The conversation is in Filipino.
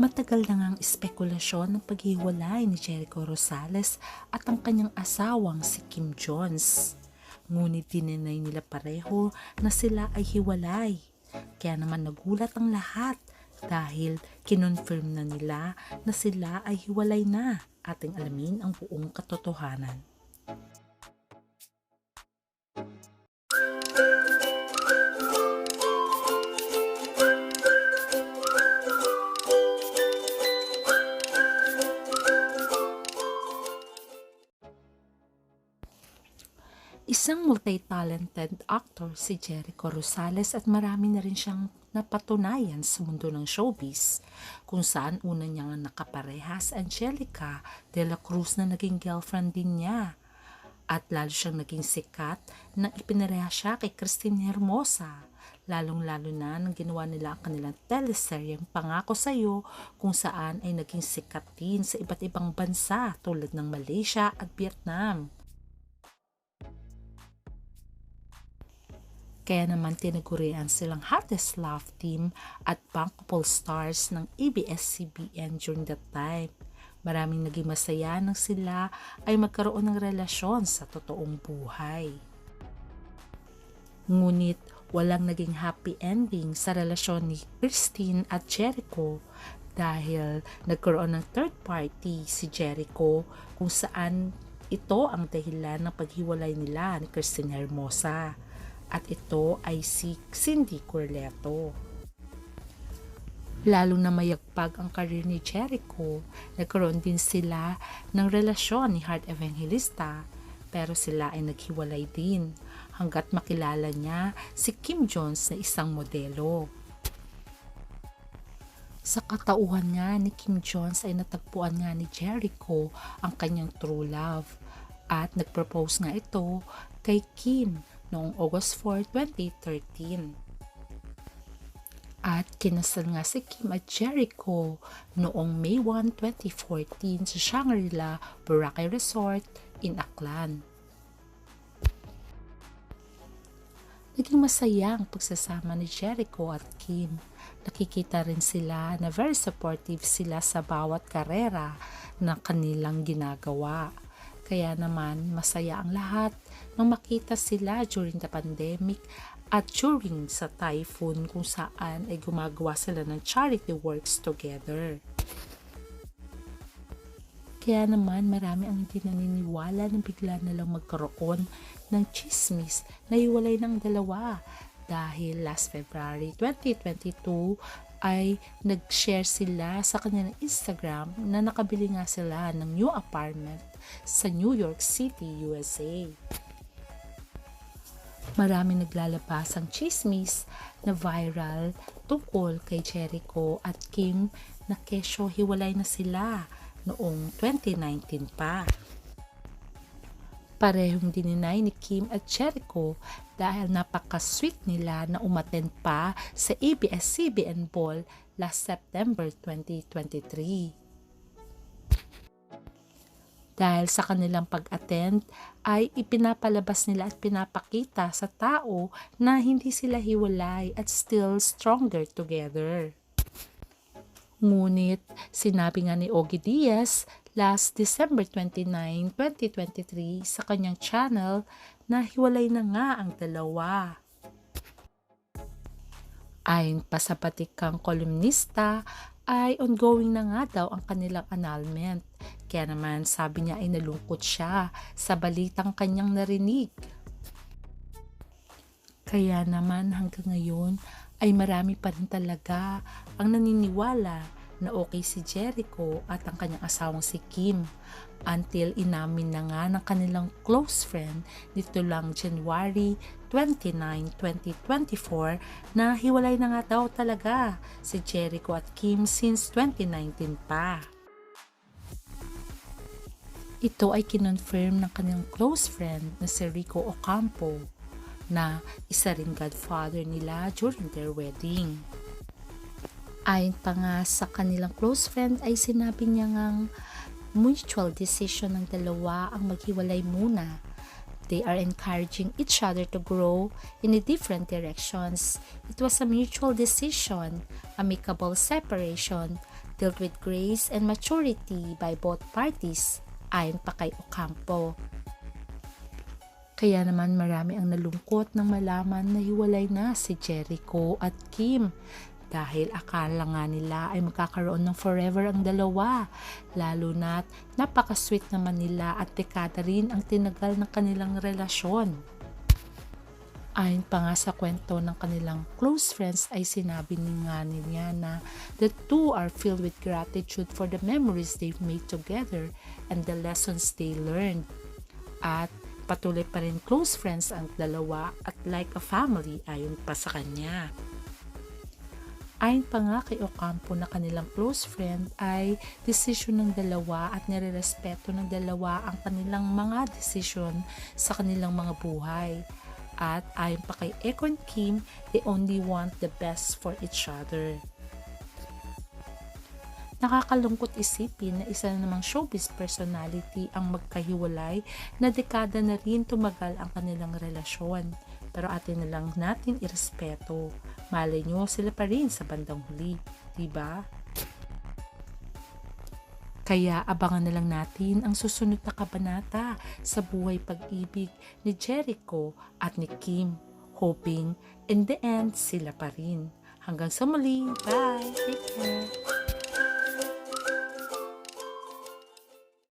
Matagal na ngang espekulasyon ng paghiwalay ni Jericho Rosales at ang kanyang asawang si Kim Jones. Ngunit dinenay nila pareho na sila ay hiwalay. Kaya naman nagulat ang lahat dahil kinonfirm na nila na sila ay hiwalay na ating alamin ang buong katotohanan. Isang multi-talented actor si Jericho Rosales at marami na rin siyang napatunayan sa mundo ng showbiz kung saan una niyang nakaparehas Angelica de la Cruz na naging girlfriend din niya at lalo siyang naging sikat nang ipinareha siya kay Christine Hermosa lalong-lalo na nang ginawa nila ang kanilang teleseryeng Pangako Sa'yo kung saan ay naging sikat din sa iba't ibang bansa tulad ng Malaysia at Vietnam. Kaya naman tinagurian silang hottest love team at bankable stars ng ABS-CBN during that time. Maraming naging masaya nang sila ay magkaroon ng relasyon sa totoong buhay. Ngunit walang naging happy ending sa relasyon ni Christine at Jericho dahil nagkaroon ng third party si Jericho kung saan ito ang dahilan ng paghiwalay nila ni Christine Hermosa at ito ay si Cindy Corleto. Lalo na mayagpag ang karir ni Jericho, nagkaroon din sila ng relasyon ni Heart Evangelista pero sila ay naghiwalay din hanggat makilala niya si Kim Jones na isang modelo. Sa katauhan nga ni Kim Jones ay natagpuan nga ni Jericho ang kanyang true love at nagpropose nga ito kay Kim noong August 4, 2013. At kinasal nga si Kim at Jericho noong May 1, 2014 sa Shangri-La Boracay Resort in Aklan. Naging masaya ang pagsasama ni Jericho at Kim. Nakikita rin sila na very supportive sila sa bawat karera na kanilang ginagawa. Kaya naman masaya ang lahat nang makita sila during the pandemic at during sa typhoon kung saan ay gumagawa sila ng charity works together. Kaya naman marami ang hindi naniniwala na bigla na lang magkaroon ng chismis na iwalay ng dalawa dahil last February 2022 ay nag-share sila sa kanilang Instagram na nakabili nga sila ng new apartment sa New York City, USA. Maraming naglalabas ang chismis na viral tungkol kay Jericho at Kim na kesyo hiwalay na sila noong 2019 pa. Parehong dininay ni Kim at Jericho dahil napaka-sweet nila na umaten pa sa ABS-CBN Ball last September 2023. Dahil sa kanilang pag-attend ay ipinapalabas nila at pinapakita sa tao na hindi sila hiwalay at still stronger together. Ngunit sinabi nga ni Ogie Diaz last December 29, 2023 sa kanyang channel na hiwalay na nga ang dalawa. Ayon pa sa patikang kolumnista ay ongoing na nga daw ang kanilang annulment. Kaya naman sabi niya ay nalungkot siya sa balitang kanyang narinig. Kaya naman hanggang ngayon ay marami pa rin talaga ang naniniwala na okay si Jericho at ang kanyang asawang si Kim until inamin na nga ng kanilang close friend dito lang January 29, 2024 na hiwalay na nga daw talaga si Jericho at Kim since 2019 pa. Ito ay kinonfirm ng kanilang close friend na si Rico Ocampo na isa rin godfather nila during their wedding. Ayon pa nga sa kanilang close friend ay sinabi niya ngang mutual decision ng dalawa ang maghiwalay muna They are encouraging each other to grow in the different directions. It was a mutual decision, amicable separation, dealt with grace and maturity by both parties, ayon pa kay Ocampo. Kaya naman marami ang nalungkot nang malaman na hiwalay na si Jericho at Kim dahil akala nga nila ay magkakaroon ng forever ang dalawa. Lalo na't napakasweet naman nila at dekada rin ang tinagal ng kanilang relasyon. Ayon pa nga sa kwento ng kanilang close friends ay sinabi ni nga niya na the two are filled with gratitude for the memories they've made together and the lessons they learned. At patuloy pa rin close friends ang dalawa at like a family ayon pa sa kanya. Ayon pa nga kay Ocampo na kanilang close friend ay desisyon ng dalawa at nirerespeto ng dalawa ang kanilang mga desisyon sa kanilang mga buhay. At ayon pa kay Ekon Kim, they only want the best for each other. Nakakalungkot isipin na isa na namang showbiz personality ang magkahiwalay na dekada na rin tumagal ang kanilang relasyon. Pero atin na lang natin irespeto. Malay nyo, sila pa rin sa bandang huli. Diba? Kaya abangan na lang natin ang susunod na kabanata sa buhay pag-ibig ni Jericho at ni Kim. Hoping in the end sila pa rin. Hanggang sa muli. Bye! Take care!